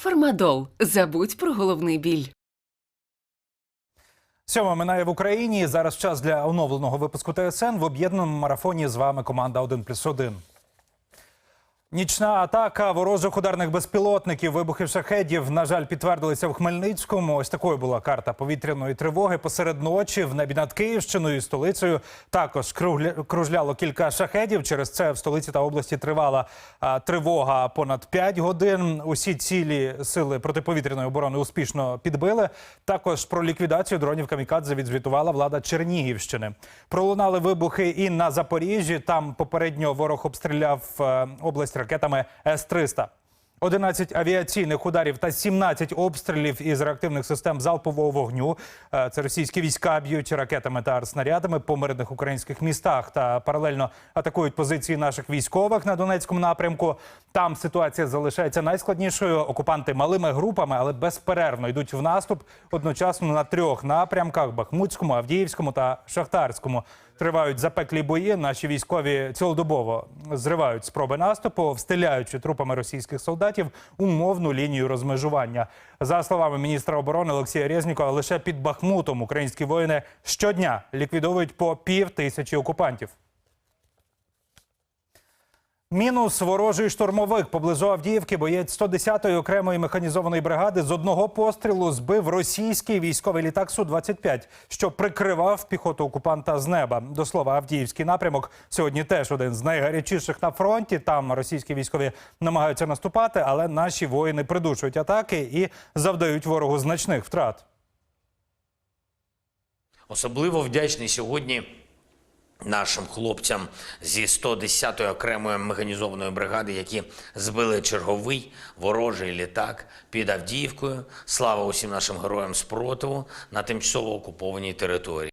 Фармадол. Забудь про головний біль. Сьома минає в Україні. Зараз час для оновленого випуску ТСН в об'єднаному марафоні. З вами команда 1+,1. Нічна атака ворожих ударних безпілотників, вибухи шахедів, на жаль, підтвердилися в Хмельницькому. Ось такою була карта повітряної тривоги. Посеред ночі в небі над Київщиною і столицею також кружляло кілька шахедів. Через це в столиці та області тривала тривога понад 5 годин. Усі цілі сили протиповітряної оборони успішно підбили. Також про ліквідацію дронів камікадзе відзвітувала влада Чернігівщини. Пролунали вибухи і на Запоріжжі. Там попередньо ворог обстріляв е, область ракетами С-300. 11 авіаційних ударів та 17 обстрілів із реактивних систем залпового вогню. Е, Це російські війська б'ють ракетами та артснарядами по мирних українських містах та паралельно атакують позиції наших військових на Донецькому напрямку. Там ситуація залишається найскладнішою. Окупанти малими групами, але безперервно йдуть в наступ одночасно на трьох напрямках: Бахмутському, Авдіївському та Шахтарському. Тривають запеклі бої. Наші військові цілодобово зривають спроби наступу, встиляючи трупами російських солдатів умовну лінію розмежування. За словами міністра оборони Олексія Резнікова, лише під Бахмутом українські воїни щодня ліквідовують по пів тисячі окупантів. Мінус ворожий штурмовик поблизу Авдіївки. Боєць 110-ї окремої механізованої бригади з одного пострілу збив російський військовий літак Су-25, що прикривав піхоту окупанта з неба. До слова, Авдіївський напрямок сьогодні теж один з найгарячіших на фронті. Там російські військові намагаються наступати, але наші воїни придушують атаки і завдають ворогу значних втрат. Особливо вдячний сьогодні нашим хлопцям зі 110-ї окремої механізованої бригади, які збили черговий ворожий літак під Авдіївкою. Слава усім нашим героям спротиву на тимчасово окупованій території.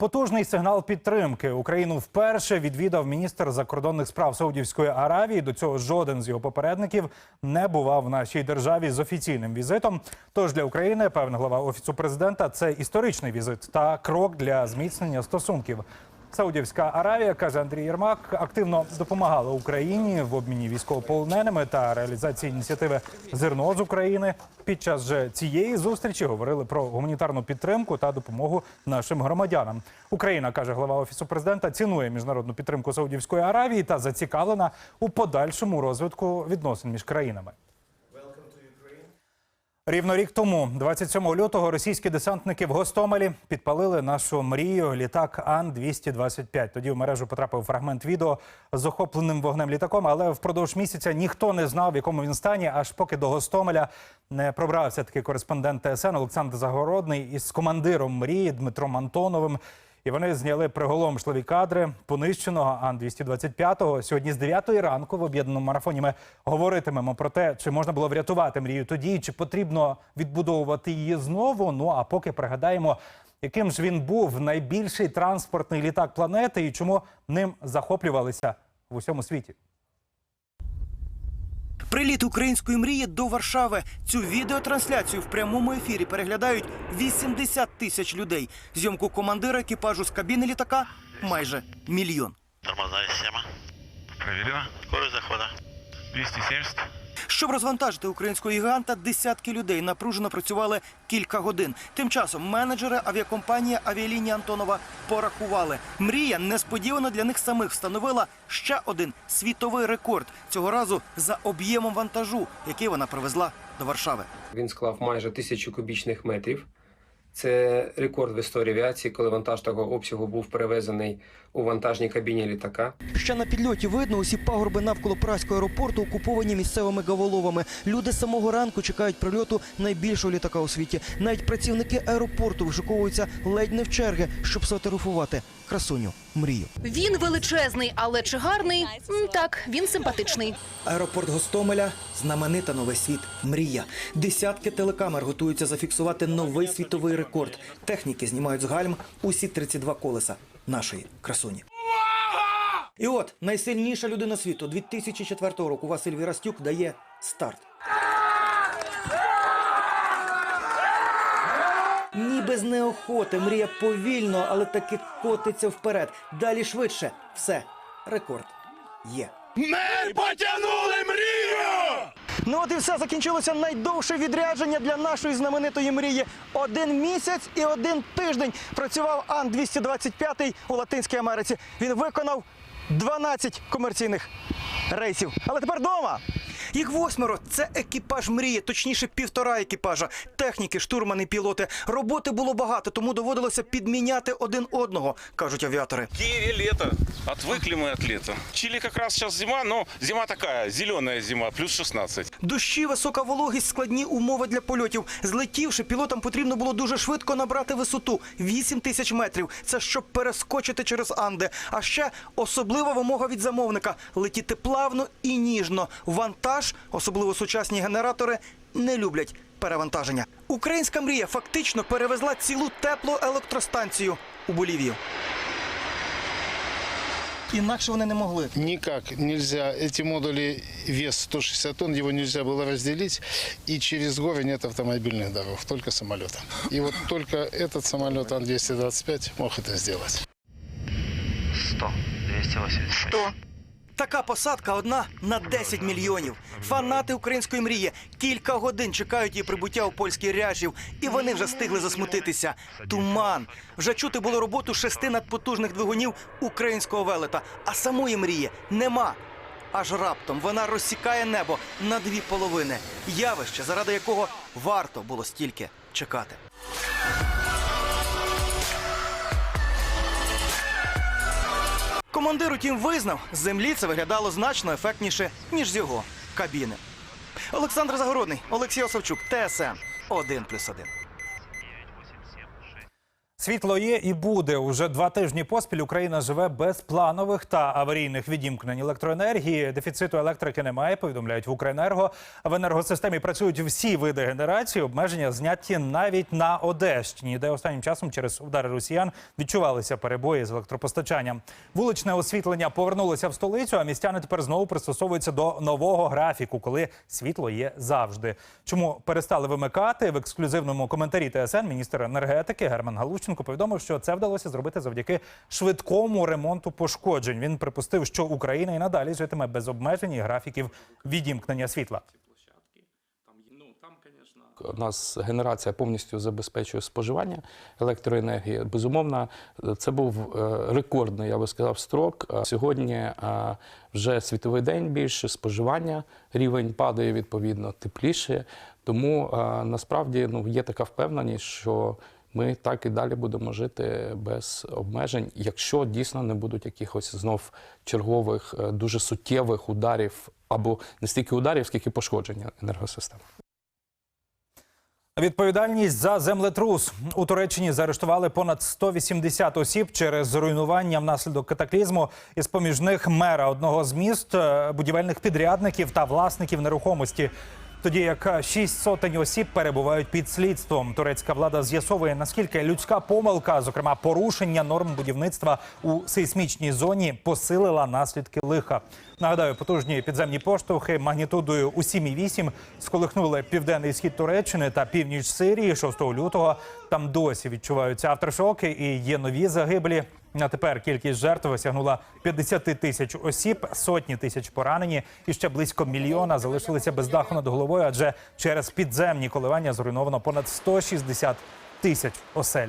Потужний сигнал підтримки Україну вперше відвідав міністр закордонних справ Саудівської Аравії. До цього жоден з його попередників не бував в нашій державі з офіційним візитом. Тож для України певна глава офісу президента це історичний візит та крок для зміцнення стосунків. Саудівська Аравія каже Андрій Єрмак, активно допомагала Україні в обміні військовополоненими та реалізації ініціативи зерно з України. Під час же цієї зустрічі говорили про гуманітарну підтримку та допомогу нашим громадянам. Україна каже глава офісу президента, цінує міжнародну підтримку Саудівської Аравії та зацікавлена у подальшому розвитку відносин між країнами. Рівно рік тому, 27 лютого, російські десантники в Гостомелі підпалили нашу мрію літак Ан-225. Тоді в мережу потрапив фрагмент відео з охопленим вогнем літаком, але впродовж місяця ніхто не знав, в якому він стані, аж поки до Гостомеля не пробрався такий кореспондент ТСН Олександр Загородний із командиром мрії Дмитром Антоновим. І вони зняли приголомшливі кадри понищеного Ан-225. Сьогодні з 9 ранку в об'єднаному марафоні ми говоритимемо про те, чи можна було врятувати мрію тоді, чи потрібно відбудовувати її знову. Ну а поки пригадаємо, яким ж він був найбільший транспортний літак планети і чому ним захоплювалися в усьому світі. Приліт української мрії до Варшави. Цю відеотрансляцію в прямому ефірі переглядають 80 тисяч людей. Зйомку командира екіпажу з кабіни літака майже мільйон. Тормозна система. Перевірена. Скорость захода. 270. Щоб розвантажити українського гіганта, десятки людей напружено працювали кілька годин. Тим часом менеджери авіакомпанії авіалінії Антонова порахували. Мрія несподівано для них самих встановила ще один світовий рекорд. Цього разу за об'ємом вантажу, який вона привезла до Варшави. Він склав майже тисячу кубічних метрів. Це рекорд в історії авіації, коли вантаж того обсягу був перевезений у вантажній кабіні літака. Ще на підльоті видно усі пагорби навколо Празького аеропорту, окуповані місцевими гаволовами. Люди з самого ранку чекають прильоту найбільшого літака у світі. Навіть працівники аеропорту вишуковуються ледь не в черги, щоб сфотографувати красуню мрію. Він величезний, але чи гарний? Так, він симпатичний. Аеропорт Гостомеля знаменита на весь світ. Мрія. Десятки телекамер готуються зафіксувати новий світовий рекорд. Техніки знімають з гальм усі 32 колеса нашої красуні. І от найсильніша людина світу 2004 року Василь Вірастюк дає старт. Ніби з неохоти мрія повільно, але таки котиться вперед. Далі швидше. Все, рекорд є. Ну от і все закінчилося найдовше відрядження для нашої знаменитої мрії. Один місяць і один тиждень працював Ан-225 у Латинській Америці. Він виконав 12 комерційних рейсів. Але тепер вдома. Їх восьмеро. Це екіпаж мрії, точніше, півтора екіпажа. Техніки, штурмани, пілоти. Роботи було багато, тому доводилося підміняти один одного, кажуть авіатори. В Киеве лето. Отвыкли мы от лета. В Чили как раз сейчас зима, но зима такая, зеленая зима, плюс 16. Дощі, висока вологість, складні умови для польотів. Злетівши, пілотам потрібно було дуже швидко набрати висоту 8 тисяч метрів. Це щоб перескочити через Анди. А ще особлива вимога від замовника летіти плавно і ніжно. Вантаж, особливо сучасні генератори, не люблять перевантаження. Українська мрія фактично перевезла цілу теплоелектростанцію у Болівію. Інакше вони не могли. Никак нельзя, эти модули вес 160 тонн, его нельзя было разделить, и через горы нет автомобильных дорог, только самолетом. И вот только этот самолет Ан-225 мог это сделать. 100. 280. Така посадка одна на 10 мільйонів. Фанати української мрії кілька годин чекають її прибуття у польський ряжів, і вони вже встигли засмутитися. Туман. Вже чути було роботу шести надпотужних двигунів українського велета, а самої мрії нема. Аж раптом вона розсікає небо на дві половини. Явище, заради якого варто було стільки чекати. Командир утім визнав, з землі це виглядало значно ефектніше, ніж з його кабіни. Олександр Загородний, Олексій Осавчук, ТСН 1+,1. Світло є і буде уже два тижні поспіль. Україна живе без планових та аварійних відімкнень електроенергії. Дефіциту електрики немає. Повідомляють в Укренерго. В енергосистемі працюють всі види генерації. Обмеження зняті навіть на Одещині, де останнім часом через удари росіян відчувалися перебої з електропостачанням. Вуличне освітлення повернулося в столицю. А містяни тепер знову пристосовуються до нового графіку, коли світло є завжди. Чому перестали вимикати в ексклюзивному коментарі ТСН міністр енергетики Герман Галущенко повідомив, що це вдалося зробити завдяки швидкому ремонту пошкоджень. Він припустив, що Україна і надалі житиме без обмежень і графіків відімкнення світла. У нас генерація повністю забезпечує споживання електроенергії. Безумовно, це був е, рекордний, я би сказав, строк. Сьогодні е, вже світовий день більше споживання, рівень падає відповідно тепліше. Тому е, насправді ну, є така впевненість, що ми так і далі будемо жити без обмежень, якщо дійсно не будуть якихось знов чергових е, дуже суттєвих ударів або не стільки ударів, скільки пошкодження енергосистеми. Відповідальність за землетрус у Туреччині заарештували понад 180 осіб через зруйнування внаслідок катаклізму. Із поміж них мера одного з міст, е, будівельних підрядників та власників нерухомості. Тоді як шість сотень осіб перебувають під слідством. Турецька влада з'ясовує наскільки людська помилка, зокрема порушення норм будівництва у сейсмічній зоні, посилила наслідки лиха. Нагадаю, потужні підземні поштовхи магнітудою у 7,8 сколихнули південний схід Туреччини та північ Сирії 6 лютого. Там досі відчуваються авторшоки і є нові загиблі. На тепер кількість жертв осягнула 50 тисяч осіб, сотні тисяч поранені, і ще близько мільйона залишилися без даху над головою, адже через підземні коливання зруйновано понад 160 тисяч осель.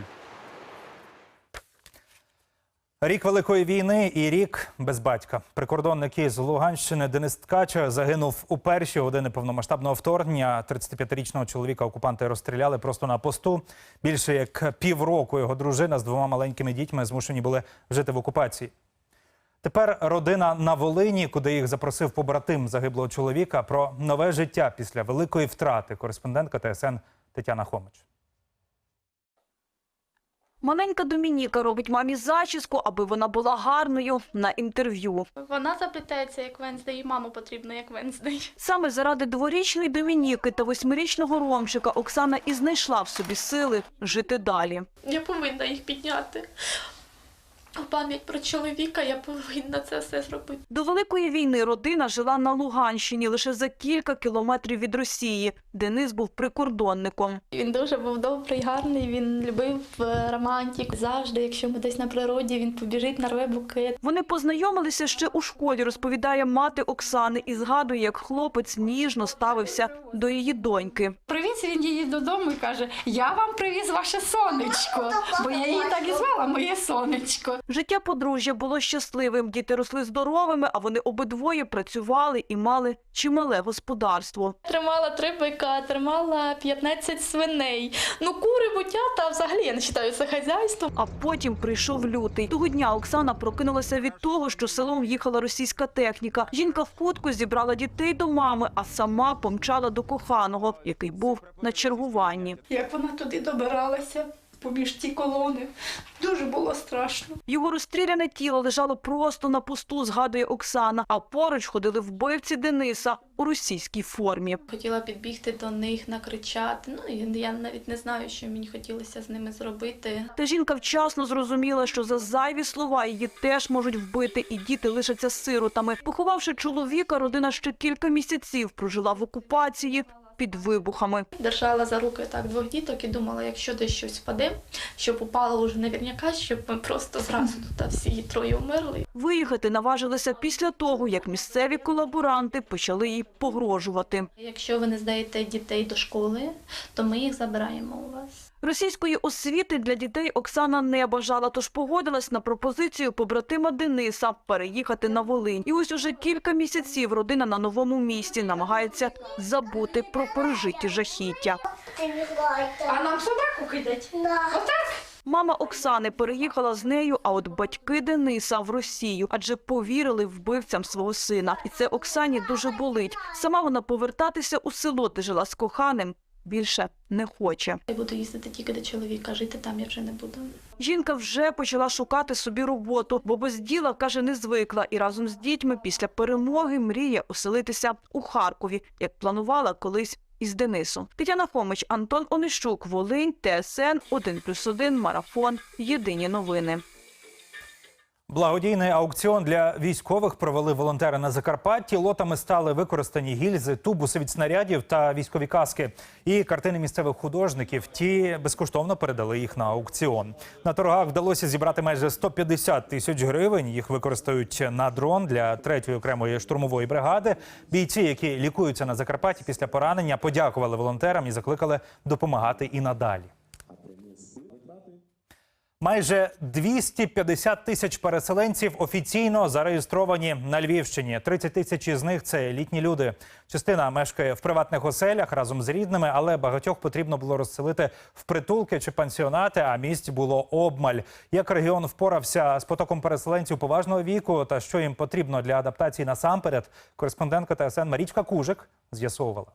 Рік великої війни і рік без батька. Прикордонник із Луганщини Денис Ткача загинув у перші години повномасштабного вторгнення. 35-річного чоловіка окупанти розстріляли просто на посту. Більше як півроку його дружина з двома маленькими дітьми змушені були жити в окупації. Тепер родина на Волині, куди їх запросив побратим загиблого чоловіка, про нове життя після великої втрати. Кореспондентка ТСН Тетяна Хомич. Маленька Домініка робить мамі зачіску, аби вона була гарною на інтерв'ю. Вона заплітається як Венздей, і маму потрібно як Венздей. Саме заради дворічної Домініки та восьмирічного Ромчика Оксана і знайшла в собі сили жити далі. Я повинна їх підняти. В пам'ять про чоловіка я повинна це все зробити. До Великої війни родина жила на Луганщині лише за кілька кілометрів від Росії. Денис був прикордонником. Він дуже був добрий, гарний. Він любив е, романтику. Завжди, якщо ми десь на природі, він побіжить, нарве букет. Вони познайомилися ще у школі, розповідає мати Оксани, і згадує, як хлопець ніжно ставився до її доньки. Привіз він її додому і каже: Я вам привіз ваше сонечко, бо я її так і звала, моє сонечко. Життя подружжя було щасливим. Діти росли здоровими, а вони обидвоє працювали і мали чимале господарство. Тримала три бика, тримала 15 свиней. Ну, кури, бутята, взагалі я не вважаю це хазяйство. А потім прийшов лютий. Того дня Оксана прокинулася від того, що селом їхала російська техніка. Жінка вкутку зібрала дітей до мами, а сама помчала до коханого, який був на чергуванні. Як вона туди добиралася, поміж ті колони, дуже було страшно. Його розстріляне тіло лежало просто на посту, згадує Оксана. А поруч ходили вбивці Дениса у російській формі. Хотіла підбігти до них, накричати. Ну, і я навіть не знаю, що мені хотілося з ними зробити. Та жінка вчасно зрозуміла, що за зайві слова її теж можуть вбити, і діти лишаться сиротами. Поховавши чоловіка, родина ще кілька місяців прожила в окупації під вибухами. Держала за руки так двох діток і думала, якщо десь щось впаде, щоб упало вже наверняка, щоб ми просто зразу тут всі троє вмерли. Виїхати наважилися після того, як місцеві колаборанти почали їй погрожувати. Якщо ви не здаєте дітей до школи, то ми їх забираємо у вас. Російської освіти для дітей Оксана не бажала, тож погодилась на пропозицію побратима Дениса переїхати на Волинь. І ось уже кілька місяців родина на новому місці намагається забути про пережиті жахіття. А нам собаку кидать? Отак? Мама Оксани переїхала з нею, а от батьки Дениса в Росію, адже повірили вбивцям свого сина. І це Оксані дуже болить. Сама вона повертатися у село, де жила з коханим, більше не хоче. Я буду їздити тільки до чоловіка, жити там я вже не буду. Жінка вже почала шукати собі роботу, бо без діла, каже, не звикла. І разом з дітьми після перемоги мріє оселитися у Харкові, як планувала колись із Денисом. Тетяна Хомич, Антон Онищук, Волинь, ТСН 1+,1, Марафон. Єдині новини. Благодійний аукціон для військових провели волонтери на Закарпатті. Лотами стали використані гільзи, тубуси від снарядів та військові каски. І картини місцевих художників. Ті безкоштовно передали їх на аукціон. На торгах вдалося зібрати майже 150 тисяч гривень. Їх використають на дрон для третьої окремої штурмової бригади. Бійці, які лікуються на Закарпатті після поранення, подякували волонтерам і закликали допомагати і надалі. Майже 250 тисяч переселенців офіційно зареєстровані на Львівщині. 30 тисяч із них це літні люди. Частина мешкає в приватних оселях разом з рідними, але багатьох потрібно було розселити в притулки чи пансіонати. А місць було обмаль. Як регіон впорався з потоком переселенців поважного віку та що їм потрібно для адаптації насамперед, кореспондентка ТСН Марічка Кужик з'ясовувала.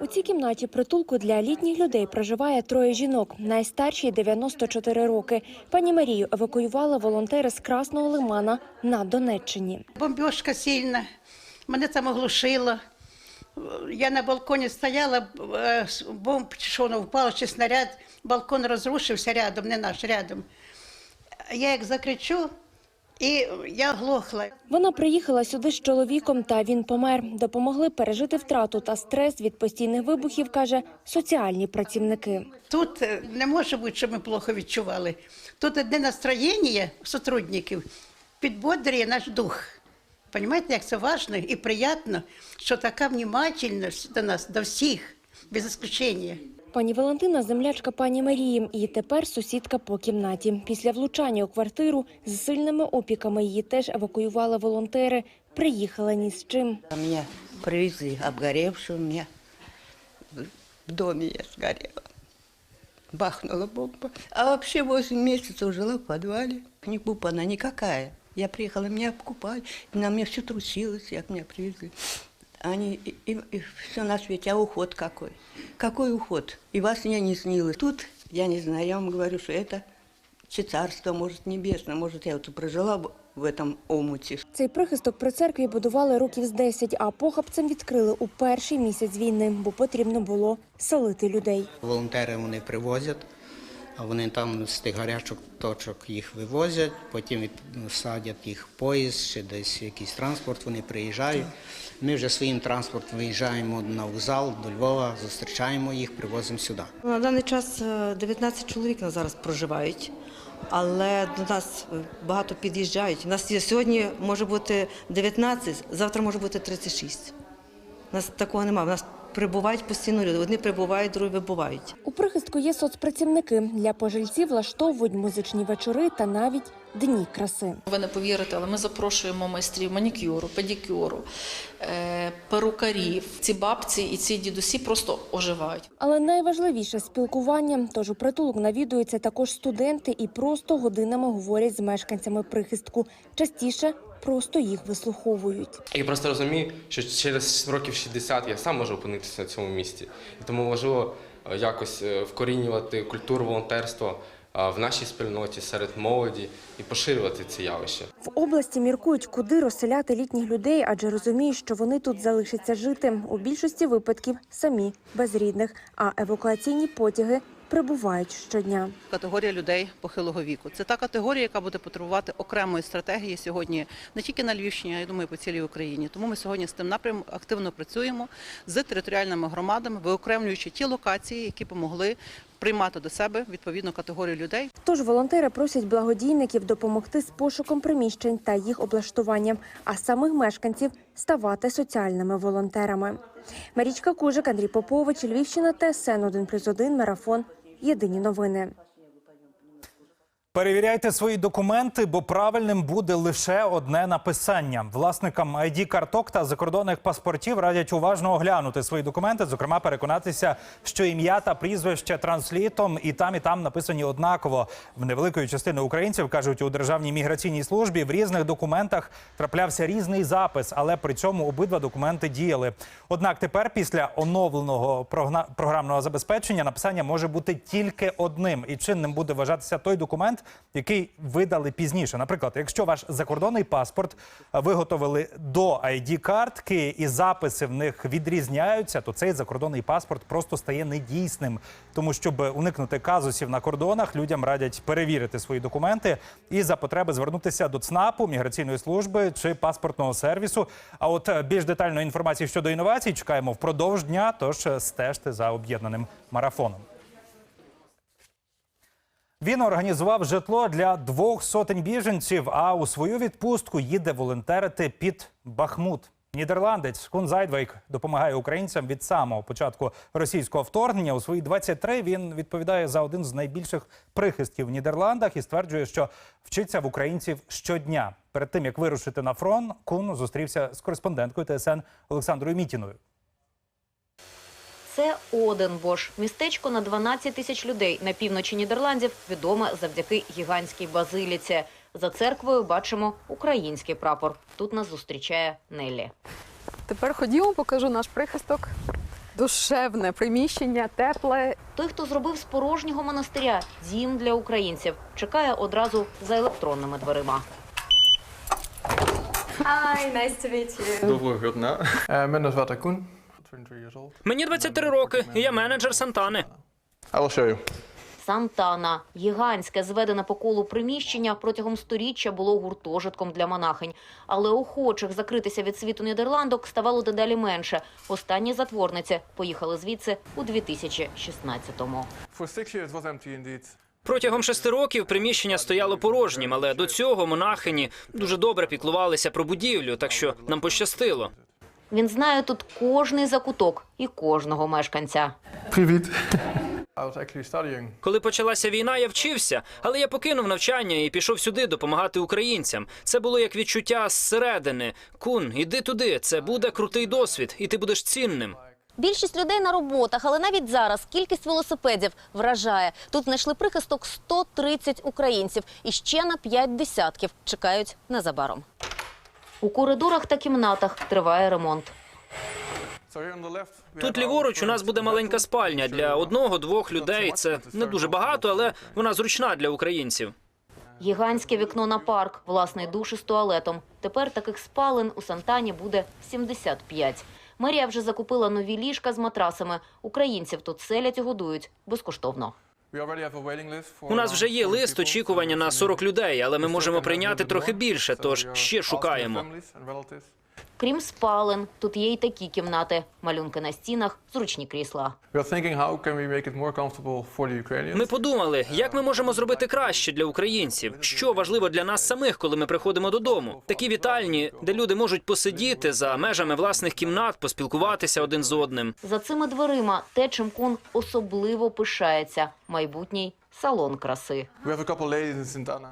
У цій кімнаті притулку для літніх людей проживає троє жінок. Найстаршій 94 роки. Пані Марію евакуювали волонтери з Красного Лимана на Донеччині. Бомбіжка сильна, мене там оглушило. Я на балконі стояла, е, бомб воно впало, чи снаряд, балкон розрушився рядом, не наш, рядом. Я як закричу, і я глохла. Вона приїхала сюди з чоловіком, та він помер. Допомогли пережити втрату та стрес від постійних вибухів, каже, соціальні працівники. Тут е, не може бути, що ми плохо відчували. Тут одне настроєння сотрудників підбодрює наш дух. Понимаєте, як це важливо і приємно, що така внимательність до нас, до всіх, без исключення. Пані Валентина – землячка пані Марії і тепер сусідка по кімнаті. Після влучання у квартиру з сильними опіками її теж евакуювали волонтери. Приїхала ні з чим. Меня привезли обгоревшую, у меня в доме я сгорела. Бахнула бомба. А вообще 8 месяцев жила в подвале. Не она никакая. Я приехала, меня обкупали, на мне все трусилось, как меня привезли. Они, и, и, и все на свете, а уход какой? Какой уход? И вас мне не снилось. Тут, я не знаю, я вам говорю, что это чи царство, может, небесное, может, я вот прожила в- в этом омуті. Цей прихисток при церкві будували років з 10, а похабцем відкрили у перший місяць війни, бо потрібно було селити людей. Волонтери вони привозять а вони там з тих гарячих точок їх вивозять, потім від, садять їх в поїзд чи десь якийсь транспорт, вони приїжджають. Ми вже своїм транспортом виїжджаємо на вокзал до Львова, зустрічаємо їх, привозимо сюди. На даний час е, 19 чоловік нас зараз проживають, але до нас е, багато під'їжджають. У нас сьогодні може бути 19, завтра може бути 36. У нас такого немає. Прибувають постійно люди. Одні прибувають, другі вибувають. У прихистку є соцпрацівники. Для пожильців влаштовують музичні вечори та навіть дні краси. Ви не повірите, але ми запрошуємо майстрів манікюру, педикюру, е, перукарів. Ці бабці і ці дідусі просто оживають. Але найважливіше спілкування. Тож у притулок навідуються також студенти і просто годинами говорять з мешканцями прихистку. Частіше просто їх вислуховують. Я просто розумію, що через років 60 я сам можу опинитися на цьому місці. І тому важливо е, якось е, вкорінювати культуру волонтерства е, в нашій спільноті серед молоді і поширювати це явище. В області міркують, куди розселяти літніх людей, адже розуміють, що вони тут залишаться жити. У більшості випадків самі без рідних, а евакуаційні потяги прибувають щодня. Категорія людей похилого віку. Це та категорія, яка буде потребувати окремої стратегії сьогодні не тільки на Львівщині, а я думаю, по цілій Україні. Тому ми сьогодні з тим напрямом активно працюємо з територіальними громадами, виокремлюючи ті локації, які помогли приймати до себе відповідну категорію людей. Тож волонтери просять благодійників допомогти з пошуком приміщень та їх облаштуванням, а самих мешканців ставати соціальними волонтерами. Марічка Кужик, Андрій Попович, Львівщина, ТСН 1+,1, Марафон. Єдині новини. Перевіряйте свої документи, бо правильним буде лише одне написання. Власникам id карток та закордонних паспортів радять уважно оглянути свої документи, зокрема переконатися, що ім'я та прізвище транслітом і там, і там написані однаково. В невеликої частини українців кажуть у державній міграційній службі в різних документах траплявся різний запис, але при цьому обидва документи діяли. Однак тепер, після оновленого програмного забезпечення, написання може бути тільки одним, і чинним буде вважатися той документ, який видали пізніше. Наприклад, якщо ваш закордонний паспорт виготовили до id картки і записи в них відрізняються, то цей закордонний паспорт просто стає недійсним. Тому, щоб уникнути казусів на кордонах, людям радять перевірити свої документи і за потреби звернутися до ЦНАПу, міграційної служби чи паспортного сервісу. А от е, більш детальної інформації щодо інновацій чекаємо впродовж дня. Тож е, стежте за об'єднаним марафоном. Він організував житло для двох сотень біженців, а у свою відпустку їде волонтерити під Бахмут. Нідерландець Кун Зайдвейк допомагає українцям від самого початку російського вторгнення. У свої 23 він відповідає за один з найбільших прихистків в Нідерландах і стверджує, що вчиться в українців щодня. Перед тим як вирушити на фронт, Кун зустрівся з кореспонденткою ТСН Олександрою Мітіною. Це Оденбош, містечко на 12 тисяч людей на півночі Нідерландів, відоме завдяки гігантській базиліці. За церквою бачимо український прапор. Тут нас зустрічає Неллі. Тепер ходімо, покажу наш прихисток. Душевне приміщення, тепле. Той, хто зробив з порожнього монастиря дім для українців, чекає одразу за електронними дверима. Hi, nice to meet you. Доброго дня. Мене звати Кун. 23 years old. Мені 23 роки, і я менеджер Сантани. I you. Сантана гігантське зведене по колу приміщення протягом сторіччя було гуртожитком для монахинь. Але охочих закритися від світу Нідерландок ставало дедалі менше. Останні затворниці поїхали звідси у 2016-му. For six years it was empty indeed. Протягом шести років приміщення стояло порожнім, але до цього монахині дуже добре піклувалися про будівлю, так що нам пощастило. Він знає тут кожний закуток і кожного мешканця. Привіт. Коли почалася війна, я вчився, але я покинув навчання і пішов сюди допомагати українцям. Це було як відчуття зсередини. Кун, іди туди. Це буде крутий досвід, і ти будеш цінним. Більшість людей на роботах, але навіть зараз кількість велосипедів вражає. Тут знайшли прихисток 130 українців і ще на 5 десятків чекають незабаром. У коридорах та кімнатах триває ремонт. Тут ліворуч у нас буде маленька спальня для одного-двох людей. Це не дуже багато, але вона зручна для українців. Гігантське вікно на парк, власний душ із туалетом. Тепер таких спален у Сантані буде 75. Мерія вже закупила нові ліжка з матрасами. Українців тут селять і годують безкоштовно. У нас вже є 40 лист очікування на we 40 людей, але ми можемо прийняти трохи більше, тож ще шукаємо. Крім спален, тут є й такі кімнати, малюнки на стінах, зручні крісла. Ми подумали, як ми можемо зробити краще для українців, що важливо для нас самих, коли ми приходимо додому. Такі вітальні, де люди можуть посидіти за межами власних кімнат, поспілкуватися один з одним. За цими дверима те, чим кун особливо пишається майбутній салон краси.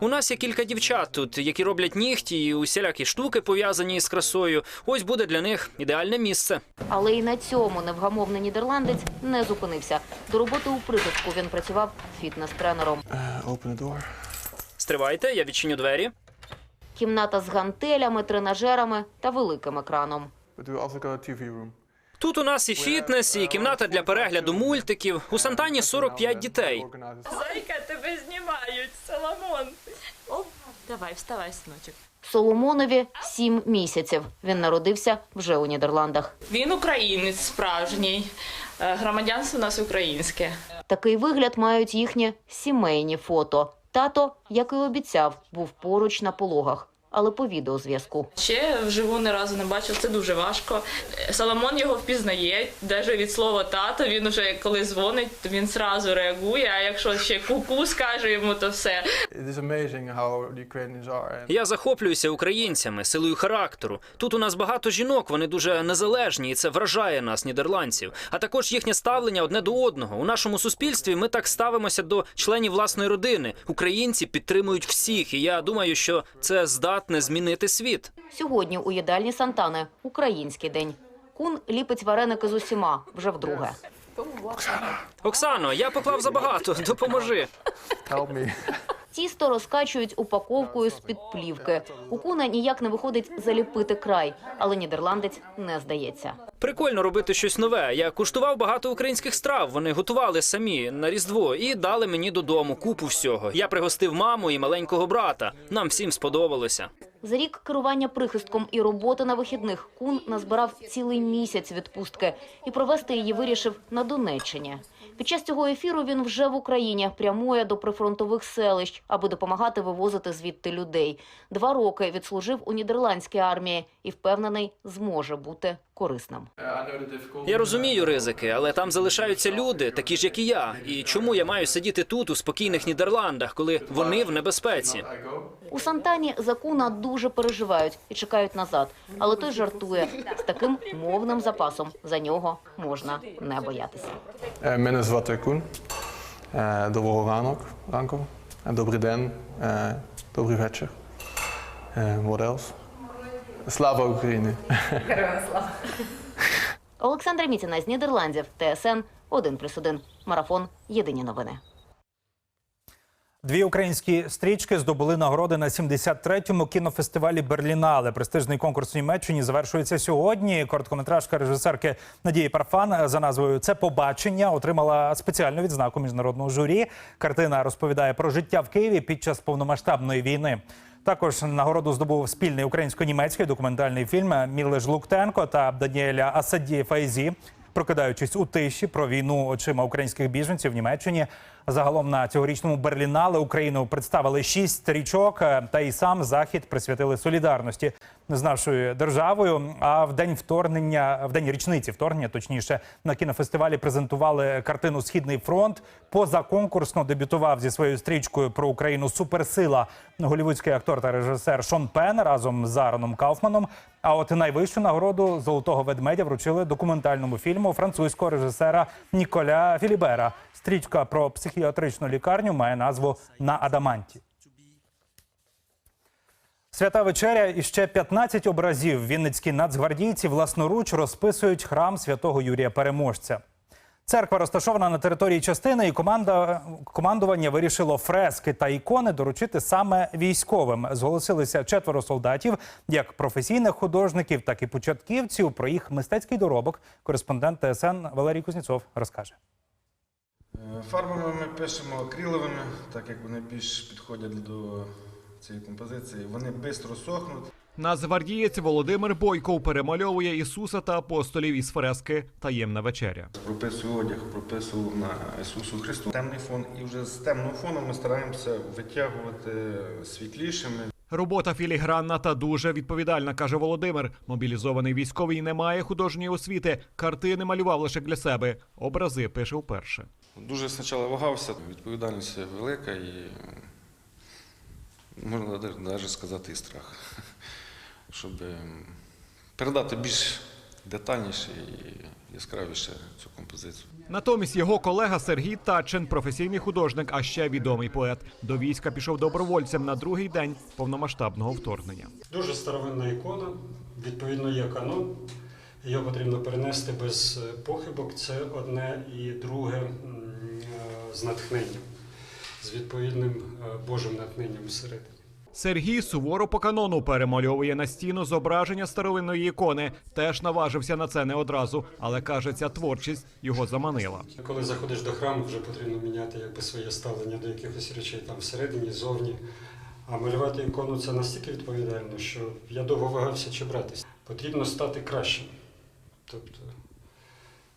У нас є кілька дівчат тут, які роблять нігті і усілякі штуки пов'язані з красою. Ось буде для них ідеальне місце. Але і на цьому невгамовний нідерландець не зупинився. До роботи у притулку він працював фітнес-тренером. Uh. Стривайте, я відчиню двері. Кімната з гантелями, тренажерами та великим екраном. Тут у нас і фітнес, і кімната для перегляду мультиків. У Сантані 45 дітей. Зайка, тебе знімають, Соломон. О, давай, вставай, синочок. Соломонові сім місяців. Він народився вже у Нідерландах. Він українець справжній. Е, Громадянство у нас українське. Такий вигляд мають їхні сімейні фото. Тато, як і обіцяв, був поруч на пологах, але по відеозв'язку. Ще вживу ні разу не бачив, це дуже важко. Соломон його впізнає, навіть від слова тато. Він уже коли дзвонить, він зразу реагує. А якщо ще ку-ку скаже йому, то все. It is amazing how the Ukrainians are. And Я захоплююся українцями, силою характеру. Тут у нас багато жінок, вони дуже незалежні, і це вражає нас, нідерландців. А також їхнє ставлення одне до одного. У нашому суспільстві ми так ставимося до членів власної родини. Українці підтримують всіх, і я думаю, що це здатне змінити світ. Сьогодні у їдальні Сантани український день. Кун ліпить вареники з усіма вже вдруге. Оксано, я поклав забагато. Допоможи. Тісто розкачують упаковкою з-під плівки. У куна ніяк не виходить заліпити край, але нідерландець не здається. Прикольно робити щось нове. Я куштував багато українських страв. Вони готували самі на різдво і дали мені додому купу всього. Я пригостив маму і маленького брата. Нам всім сподобалося. За рік керування прихистком і роботи на вихідних кун назбирав цілий місяць відпустки і провести її вирішив на Донеччині. Під час цього ефіру він вже в Україні прямує до прифронтових селищ, аби допомагати вивозити звідти людей. Два роки відслужив у нідерландській армії і впевнений, зможе бути корисним. Я розумію ризики, але там залишаються люди, такі ж як і я. І чому я маю сидіти тут у спокійних Нідерландах, коли вони в небезпеці? У Сантані за куна дуже переживають і чекають назад. Але той жартує з таким мовним запасом. За нього можна не боятися. Uh, мене звати Кун. Uh, доброго ранок, ранку. Uh, добрий день. Uh, добрий вечір. What else? Слава Україні! Олександра Міціна з Нідерландів, ТСН 1+,1. Марафон. Єдині новини. Дві українські стрічки здобули нагороди на 73-му кінофестивалі Берлінале. Престижний конкурс у Німеччині завершується сьогодні. Короткометражка режисерки Надії Парфан за назвою Це побачення отримала спеціальну відзнаку міжнародного журі. Картина розповідає про життя в Києві під час повномасштабної війни. Також нагороду здобув спільний українсько-німецький документальний фільм Мілеш Луктенко та Даніеля Асаді Файзі. Прокидаючись у тиші про війну очима українських біженців в Німеччині. Загалом на цьогорічному Берлінале Україну представили шість стрічок, е, та й сам захід присвятили солідарності з нашою державою. А в день вторгнення, в день річниці вторгнення, точніше, на кінофестивалі презентували картину Східний фронт. Позаконкурсно дебютував зі своєю стрічкою про Україну Суперсила голівудський актор та режисер Шон Пен разом з Аароном Кауфманом. А от найвищу нагороду золотого ведмедя вручили документальному фільму французького режисера Ніколя Філібера. Стрічка про психіатричну лікарню має назву На Адаманті. Свята вечеря і ще 15 образів вінницькі нацгвардійці власноруч розписують храм святого Юрія Переможця. Церква розташована на території частини, і команда командування вирішило фрески та ікони доручити саме військовим. Зголосилися четверо солдатів, як професійних художників, так і початківців. Про їх мистецький доробок кореспондент ТСН Валерій Кузнєцов розкаже. Е, Фарбами ми пишемо акриловими, так як вони більш підходять до цієї композиції. Вони швидко сохнуть. Нацгвардієць Володимир Бойков перемальовує Ісуса та апостолів із фрески Таємна вечеря. Прописую одяг, прописую на Ісусу Христу. Темний фон, і вже з темного фону ми стараємося витягувати світлішими. Робота філігранна та дуже відповідальна, каже Володимир. Мобілізований військовий не має художньої освіти. Картини малював лише для себе. Образи пише вперше. Дуже спочатку вагався, відповідальність велика і можна навіть сказати і страх, щоб ем, передати більш детальніше і яскравіше цю композицію. Натомість його колега Сергій Татчин, професійний художник, а ще відомий поет. До війська пішов добровольцем на другий день повномасштабного вторгнення. Дуже старовинна ікона, відповідно, є канон. Його потрібно перенести без е, похибок. Це одне і друге е, з натхненням, з відповідним е, Божим натхненням всередині. Сергій суворо по канону перемальовує на стіну зображення старовинної ікони. Теж наважився на це не одразу, але каже, ця творчість його заманила. Коли заходиш до храму, вже потрібно міняти якби, своє ставлення до якихось речей там всередині, зовні. А малювати ікону це настільки відповідально, що я довго вагався чи братися. Потрібно стати кращим. Тобто,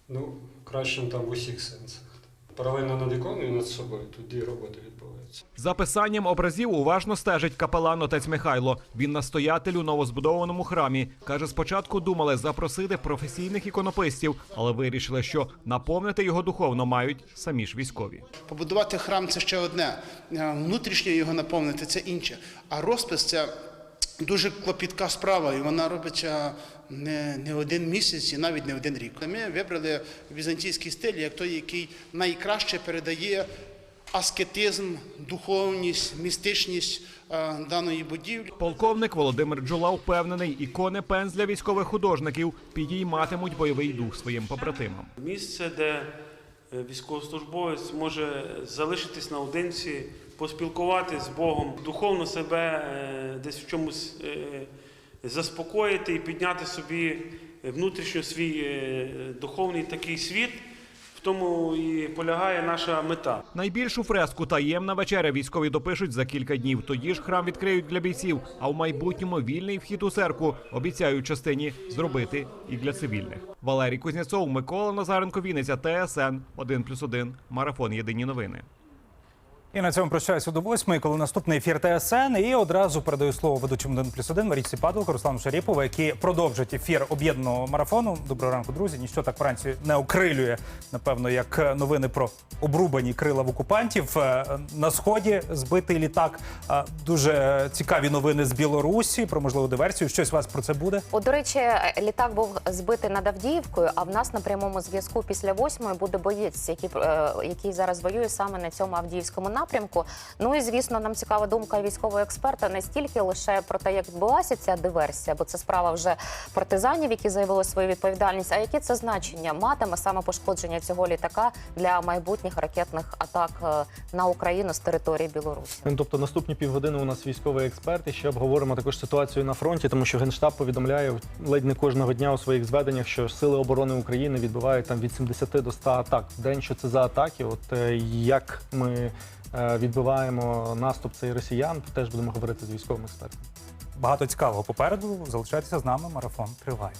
ну, кращим там в усіх сенсах. Паралельно над іконою, над собою, тут дві роботи відбуваються. За писанням образів уважно стежить капелан отець Михайло. Він настоятель у новозбудованому храмі. Каже, спочатку думали запросити професійних іконописців, але вирішили, що наповнити його духовно мають самі ж військові. Побудувати храм це ще одне, е, внутрішньо його наповнити це інше. А розпис це дуже клопітка справа, і вона робиться не, не один місяць і навіть не один рік. Ми вибрали візантійський стиль як той, який найкраще передає аскетизм, духовність, містичність е, даної будівлі. Полковник Володимир Джула впевнений, ікони пензля військових художників підійматимуть бойовий дух своїм побратимам. Місце, де е, військовослужбовець може залишитись наодинці, поспілкуватися з Богом, духовно себе е, десь в чомусь е, заспокоїти і підняти собі внутрішньо свій е, духовний такий світ. В тому і полягає наша мета. Найбільшу фреску таємна вечеря військові допишуть за кілька днів. Тоді ж храм відкриють для бійців. А в майбутньому вільний вхід у церкву обіцяють частині зробити і для цивільних. Валерій Кузнєцов, Микола Назаренко, Вінниця, ТСН 1+,1, Марафон. Єдині новини. І на цьому прощаюся до восьмої, коли наступний ефір ТСН. І одразу передаю слово ведучим 1 плюс 1 Марічці Падалко, Руслану Шаріпову, які продовжать ефір об'єднаного марафону. Доброго ранку, друзі. Ніщо так вранці не окрилює, напевно, як новини про обрубані крила в окупантів. Е, На сході збитий літак. Е, Дуже цікаві новини з Білорусі про можливу диверсію. Щось у вас про це буде? От, до речі, літак був збитий над Авдіївкою, а в нас на прямому зв'язку після восьмої буде боєць, який, е, який зараз воює саме на цьому Авдіївському напрямку. Ну і звісно, нам цікава думка військового експерта не стільки лише про те, як відбулася ця диверсія, бо це справа вже партизанів, які заявили свою відповідальність. А яке це значення матиме саме пошкодження цього літака для майбутніх ракетних атак е, на Україну з території Білорусі? Ну, Тобто наступні півгодини у нас військовий експерт і ще обговоримо також ситуацію на фронті, тому що Генштаб повідомляє ледь не кожного дня у своїх зведеннях, що сили оборони України відбивають там від 70 до 100 атак день. Що це за атаки? От е, як ми Е, відбиваємо наступ цей росіян, теж будемо говорити з військовим експертом. Багато цікавого попереду. Залишайтеся з нами. Марафон триває.